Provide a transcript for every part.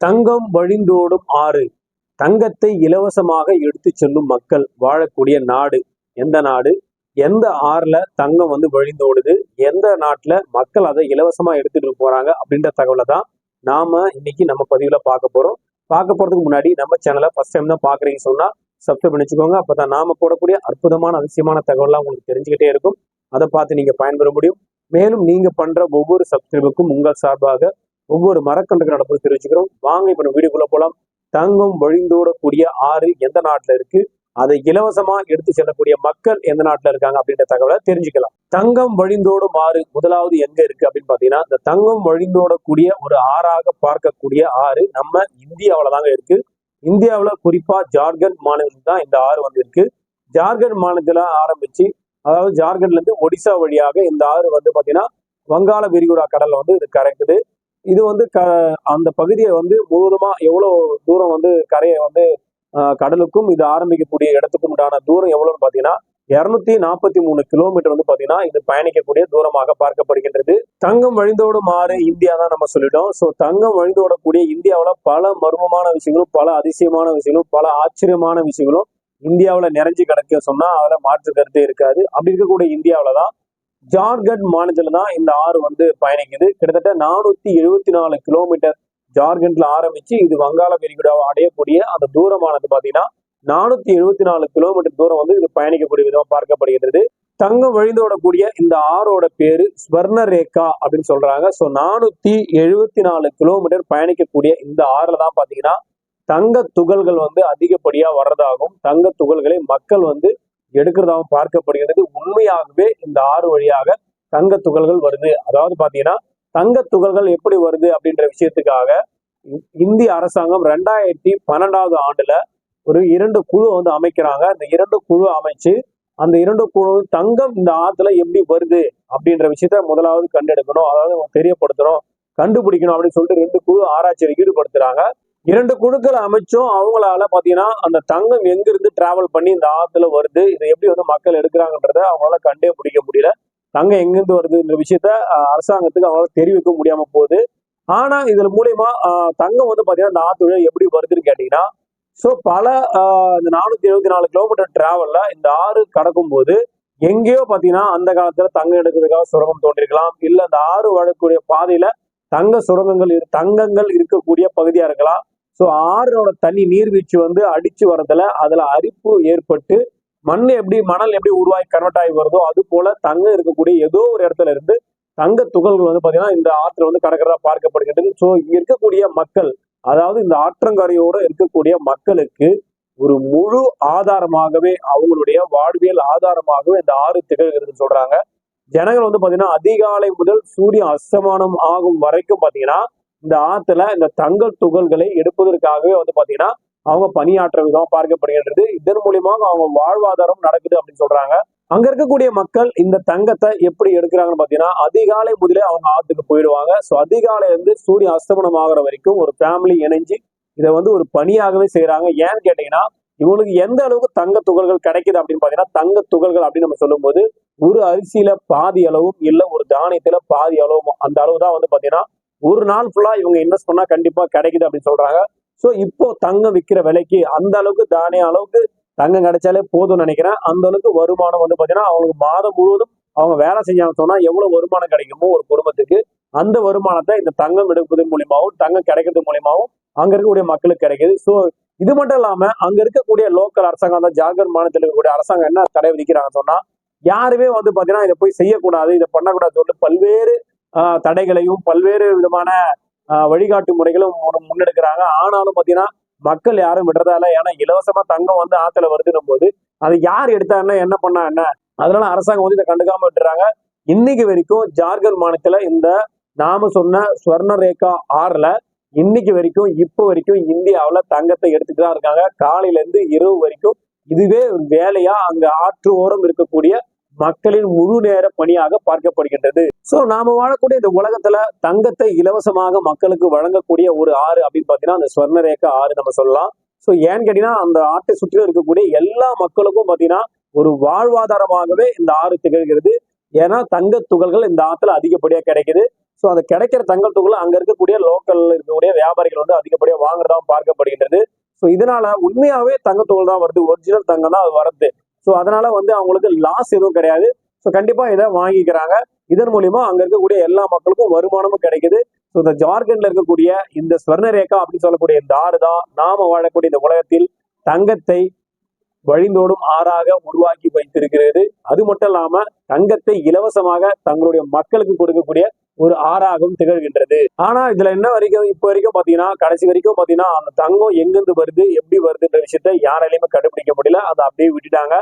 தங்கம் வழிந்தோடும் ஆறு. தங்கத்தை இலவசமாக எடுத்து செல்லும் மக்கள் வாழக்கூடிய நாடு. எந்த நாடு? எந்த ஆறுல தங்கம் வந்து வழிந்தோடுது? எந்த நாட்டுல மக்கள் அதை இலவசமா எடுத்துட்டு போறாங்க? அப்படின்ற தகவலை தான் நாம இன்னைக்கு நம்ம பதிவுல பார்க்க போறோம். பார்க்க போறதுக்கு முன்னாடி நம்ம சேனலை ஃபர்ஸ்ட் டைம் தான் பாக்குறீங்க சொன்னா சப்ஸ்கிரைப் பண்ணிச்சுக்கோங்க. அப்பதான் நாம போடக்கூடிய அற்புதமான அதிசயமான தகவலாம் உங்களுக்கு தெரிஞ்சுக்கிட்டே இருக்கும். அதை பார்த்து நீங்க பயன்பெற முடியும். மேலும் நீங்க பண்ற ஒவ்வொரு சப்ஸ்கிரைபுக்கும் உங்கள் சார்பாக ஒவ்வொரு மரக்கன்றுகள் நடப்பதை தெரிவிச்சுக்கிறோம் வாங்க இப்ப நம்ம வீடியோக்குள்ள போலாம். தங்கம் வழிந்தோடக்கூடிய ஆறு எந்த நாட்டுல இருக்கு? அதை இலவசமா எடுத்து செல்லக்கூடிய மக்கள் எந்த நாட்டுல இருக்காங்க அப்படின்ற தகவலை தெரிஞ்சுக்கலாம். தங்கம் வழிந்தோடும் ஆறு முதலாவது எங்க இருக்கு அப்படின்னு பாத்தீங்கன்னா இந்த தங்கம் வழிந்தோடக்கூடிய ஒரு ஆறாக பார்க்கக்கூடிய ஆறு நம்ம இந்தியாவில தாங்க இருக்கு. இந்தியாவுல குறிப்பா ஜார்க்கண்ட் மாநிலத்தில் தான் இந்த ஆறு வந்து இருக்கு ஜார்க்கண்ட் மாநிலத்துல ஆரம்பிச்சு அதாவது ஜார்க்கண்ட்ல இருந்து ஒடிசா வழியாக இந்த ஆறு வந்து பாத்தீங்கன்னா வங்காள விரிகுடா கடல்ல வந்து இது கரைக்குது. இது வந்து க அந்த பகுதியை வந்து முழுவதுமா எவ்வளோ தூரம் வந்து கரையை வந்து ஆஹ், கடலுக்கும் இது ஆரம்பிக்கக்கூடிய இடத்துக்கும் உண்டான தூரம் எவ்வளோன்னு பாத்தீங்கன்னா இருநூத்தி நாற்பத்தி மூணு கிலோமீட்டர் வந்து பாத்தீங்கன்னா இது பயணிக்கக்கூடிய தூரமாக பார்க்கப்படுகின்றது. தங்கம் வழிந்தோடும் ஆறு இந்தியா தான் நம்ம சொல்லிட்டோம். ஸோ தங்கம் வழிந்தோடக்கூடிய இந்தியாவில் பல மர்மமான விஷயங்களும் பல அதிசயமான விஷயங்களும் பல ஆச்சரியமான விஷயங்களும் இந்தியாவில் நிறைஞ்சு கிடக்க சொன்னா அதில் மாற்று கருத்தே இருக்காது. அப்படி இருக்கக்கூடிய இந்தியாவில தான் ஜார்க்கண்ட் மாநிலத்துல தான் இந்த ஆறு வந்து பயணிக்குது. கிட்டத்தட்ட நானூத்தி எழுபத்தி நாலு கிலோமீட்டர் ஜார்க்கண்ட்ல ஆரம்பிச்சு இது வங்காள விரிகுடாவை அடையக்கூடிய அந்த தூரமானது பாத்தீங்கன்னா நானூத்தி எழுபத்தி நாலு கிலோமீட்டர் தூரம் வந்து இது பயணிக்கக்கூடிய விதமாக பார்க்கப்படுகிறது தங்கம் வழிந்தோடக்கூடிய இந்த ஆறோட பேரு ஸ்வர்ண ரேகா அப்படின்னு சொல்றாங்க. ஸோ நானூத்தி எழுபத்தி நாலு கிலோமீட்டர் பயணிக்கக்கூடிய இந்த ஆறுல தான் பாத்தீங்கன்னா தங்க துகள்கள் வந்து அதிகப்படியா வர்றதாகவும் தங்க துகள்களை மக்கள் வந்து எடுக்கிறதாகவும் பார்க்கப்படுகிறது. உண்மையாகவே இந்த ஆறு வழியாக தங்க துகள்கள் வருது. அதாவது பாத்தீங்கன்னா தங்க துகள்கள் எப்படி வருது அப்படின்ற விஷயத்துக்காக இந்திய அரசாங்கம் ரெண்டாயிரத்தி பன்னெண்டாவது ஆண்டுல ஒரு இரண்டு குழு வந்து அமைக்கிறாங்க. அந்த இரண்டு குழு அமைச்சு அந்த இரண்டு குழு தங்கம் இந்த ஆத்துல எப்படி வருது அப்படின்ற விஷயத்த முதலாவது கண்டெடுக்கணும். அதாவது தெரியப்படுத்தணும் கண்டுபிடிக்கணும் அப்படின்னு சொல்லிட்டு ரெண்டு குழு ஆராய்ச்சியில் ஈடுபடுத்துறாங்க. இரண்டு குழுக்களை அமைச்சும் அவங்களால பாத்தீங்கன்னா அந்த தங்கம் எங்கிருந்து டிராவல் பண்ணி இந்த ஆத்துல வருது இதை எப்படி வந்து மக்கள் எடுக்கிறாங்கன்றத அவங்களால கண்டே பிடிக்க முடியல. தங்கம் எங்கிருந்து வருதுன்ற விஷயத்த அரசாங்கத்துக்கு அவங்களால தெரிவிக்க முடியாம போகுது. ஆனா இதுல மூலியமா தங்கம் வந்து பாத்தீங்கன்னா இந்த ஆத்து வழியா எப்படி வருதுன்னு கேட்டீங்கன்னா ஸோ பல இந்த நானூத்தி எழுபத்தி நாலு கிலோமீட்டர் டிராவல்ல இந்த ஆறு கடக்கும் போது எங்கேயோ பாத்தீங்கன்னா அந்த காலத்துல தங்கம் எடுக்கிறதுக்காக சுரங்கம் தோன்றிருக்கலாம். இல்ல அந்த ஆறு வழக்கூடிய பாதையில தங்க சுரங்கங்கள் இரு- தங்கங்கள் இருக்கக்கூடிய பகுதியா இருக்கலாம். ஸோ ஆறோட தண்ணி நீர்வீழ்ச்சி வந்து அடிச்சு வரதுல அதுல அரிப்பு ஏற்பட்டு மண் எப்படி மணல் எப்படி உருவாகி கன்வெர்ட் ஆகி வருதோ அது போல தங்கம் இருக்கக்கூடிய ஏதோ ஒரு இடத்துல இருந்து தங்க துகள்கள் வந்து பாத்தீங்கன்னா இந்த ஆற்றுல வந்து கடக்கிறதா பார்க்கப்படுகிறது ஸோ இங்க இருக்கக்கூடிய மக்கள் அதாவது இந்த ஆற்றங்கரையோட இருக்கக்கூடிய மக்களுக்கு ஒரு முழு ஆதாரமாகவே அவங்களுடைய வாழ்வியல் ஆதாரமாகவே இந்த ஆறு திகழ்கிறதுன்னு சொல்றாங்க. ஜனங்கள் வந்து பாத்தீங்கன்னா அதிகாலை முதல் சூரியன் அஸ்தமானம் ஆகும் வரைக்கும் பாத்தீங்கன்னா இந்த ஆத்துல இந்த தங்க துகள்களை எடுப்பதற்காகவே வந்து பாத்தீங்கன்னா அவங்க பணியாற்ற விதமா பார்க்கப்படுகின்றது. இதன் மூலியமாக அவங்க வாழ்வாதாரம் நடக்குது அப்படின்னு சொல்றாங்க. அங்க இருக்கக்கூடிய மக்கள் இந்த தங்கத்தை எப்படி எடுக்கிறாங்கன்னு பாத்தீங்கன்னா அதிகாலை முதலே அவங்க ஆத்துக்கு போயிடுவாங்க. ஸோ அதிகாலை இருந்து சூரிய அஸ்தமனம் ஆகுற வரைக்கும் ஒரு ஃபேமிலி இணைஞ்சு இதை வந்து ஒரு பணியாகவே செய்யறாங்க ஏன்னு கேட்டீங்கன்னா இவங்களுக்கு எந்த அளவுக்கு தங்க துகள்கள் கிடைக்குது அப்படின்னு பாத்தீங்கன்னா தங்க துகள்கள் அப்படின்னு நம்ம சொல்லும்போது ஒரு அரிசியில பாதி அளவும் இல்ல ஒரு தானியத்துல பாதி அளவும் அந்த அளவு தான் வந்து பாத்தீங்கன்னா ஒரு நாள் ஃபுல்லா இவங்க இன்வெஸ்ட் பண்ணா கண்டிப்பா கிடைக்குது அப்படின்னு சொல்றாங்க. ஸோ இப்போ தங்கம் விற்கிற விலைக்கு அந்த அளவுக்கு தானிய அளவுக்கு தங்கம் கிடைச்சாலே போதும்னு நினைக்கிறேன். அந்த அளவுக்கு வருமானம் வந்து பார்த்தீங்கன்னா அவங்களுக்கு மாதம் முழுவதும் அவங்க வேலை செஞ்சாங்க சொன்னால் எவ்வளவு வருமானம் கிடைக்குமோ ஒரு குடும்பத்துக்கு அந்த வருமானத்தை இந்த தங்கம் எடுப்பதன் மூலியமாவும் தங்கம் கிடைக்கிறது மூலியமாவும் அங்கே இருக்கக்கூடிய மக்களுக்கு கிடைக்குது. ஸோ இது மட்டும் இல்லாமல் அங்கே இருக்கக்கூடிய லோக்கல் அரசாங்கம் அந்த ஜார்க்கண்ட் மாநிலத்தில் இருக்கக்கூடிய அரசாங்கம் என்ன தடை விதிக்கிறாங்க சொன்னா யாருமே வந்து பார்த்தீங்கன்னா இதை போய் செய்யக்கூடாது இதை பண்ணக்கூடாது சொல்லிட்டு பல்வேறு தடைகளையும் பல்வேறு விதமான ஆஹ், வழிகாட்டு முறைகளும் முன்னெடுக்கிறாங்க. ஆனாலும் பாத்தீங்கன்னா மக்கள் யாரும் விடுறதா இல்ல. ஏன்னா இலவசமா தங்கம் வந்து ஆத்துல வருதுன்னும் போது அதை யார் எடுத்தா என்ன என்ன பண்ணா என்ன? அதனால அரசாங்கம் வந்து இதை கண்டுக்காம விட்டுறாங்க. இன்னைக்கு வரைக்கும் ஜார்க்கண்ட் மாநிலத்துல இந்த நாம சொன்ன ஸ்வர்ண ரேகா ஆறுல இன்னைக்கு வரைக்கும் இப்போ வரைக்கும் இந்தியாவில் தங்கத்தை எடுத்துட்டு தான் இருக்காங்க. காலையில இருந்து இரவு வரைக்கும் இதுவே வேலையா அங்க ஆற்று ஓரம் இருக்கக்கூடிய மக்களின் முழு நேர பணியாக பார்க்கப்படுகின்றது. சோ நாம வாழக்கூடிய இந்த உலகத்துல தங்கத்தை இலவசமாக மக்களுக்கு வழங்கக்கூடிய ஒரு ஆறு அப்படின்னு பாத்தீங்கன்னா அந்த ஸ்வர்ணரேகா ஆறு நம்ம சொல்லலாம். சோ ஏன்னு கேட்டீங்கன்னா அந்த ஆட்டை சுற்றிலும் இருக்கக்கூடிய எல்லா மக்களுக்கும் பாத்தீங்கன்னா ஒரு வாழ்வாதாரமாகவே இந்த ஆறு திகழ்கிறது. ஏன்னா தங்க துகள்கள் இந்த ஆற்றுல அதிகப்படியா கிடைக்குது. ஸோ அந்த அது கிடைக்கிற துகள் அங்க இருக்கக்கூடிய லோக்கல் இருக்கக்கூடிய வியாபாரிகள் வந்து அதிகப்படியாக வாங்குறதாவும் பார்க்கப்படுகின்றது. ஸோ இதனால உண்மையாவே தங்கத்துகள் தான் வருது. ஒரிஜினல் தங்கம் தான் அது வருது ஸோ அதனால வந்து அவங்களுக்கு லாஸ் எதுவும் கிடையாது. ஸோ கண்டிப்பாக இதை வாங்கிக்கிறாங்க. இதன் மூலியமா அங்க இருக்கக்கூடிய எல்லா மக்களுக்கும் வருமானமும் கிடைக்குது. ஸோ இந்த ஜார்க்கண்ட்ல இருக்கக்கூடிய இந்த ஸ்வர்ணரேகா அப்படின்னு சொல்லக்கூடிய இந்த ஆறு தான் நாம வாழக்கூடிய இந்த உலகத்தில் தங்கத்தை வழிந்தோடும் ஆறாக உருவாக்கி வைத்திருக்கிறது. அது மட்டும் இல்லாம தங்கத்தை இலவசமாக தங்களுடைய மக்களுக்கு கொடுக்கக்கூடிய ஒரு ஆறாகவும் திகழ்கின்றது. ஆனா இதுல என்ன வரைக்கும் இப்ப வரைக்கும் பாத்தீங்கன்னா கடைசி வரைக்கும் பாத்தீங்கன்னா அந்த தங்கம் எங்கிருந்து வருது எப்படி வருதுன்ற விஷயத்த யாராலையுமே கண்டுபிடிக்க முடியல. அதை அப்படியே விட்டுட்டாங்க.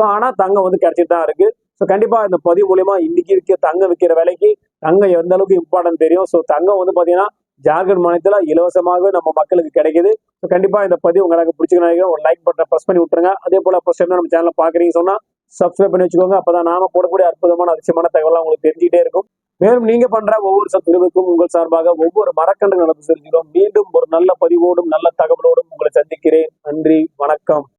ஸோ ஆனா தங்கம் வந்து கிடைச்சிட்டு தான் இருக்கு. ஸோ கண்டிப்பா இந்த பதிவு மூலியமா இன்னைக்கு இருக்க தங்கம் விற்கிற விலைக்கு தங்கம் எந்த அளவுக்கு இம்பார்ட்டன்ட் தெரியும்? ஸோ தங்கம் வந்து பாத்தீங்கன்னா ஜார்க்கண்ட் மாநிலத்தில் இலவசமாகவே நம்ம மக்களுக்கு கிடைக்குது. ஸோ கண்டிப்பாக இந்த பதிவு உங்களுக்கு பிடிச்சிக்கணும் ஒரு லைக் பட்டனை ப்ரெஸ் பண்ணி விட்டுருங்க. அதே போல ஃபர்ஸ்ட் டைம் நம்ம சேனலை பார்க்குறீங்க சொன்னால் சப்ஸ்கிரைப் பண்ணி வச்சுக்கோங்க. அப்பதான் நாம போடக்கூடிய அற்புதமான அதிசயமான தகவலாம் உங்களுக்கு தெரிஞ்சுக்கிட்டே இருக்கும். மேலும் நீங்க பண்ற ஒவ்வொரு சத்துருவுக்கும் உங்கள் சார்பாக ஒவ்வொரு மரக்கன்று நடந்து செல்கிறோம். மீண்டும் ஒரு நல்ல பதிவோடும் நல்ல தகவலோடும் உங்களை சந்திக்கிறேன். நன்றி வணக்கம்.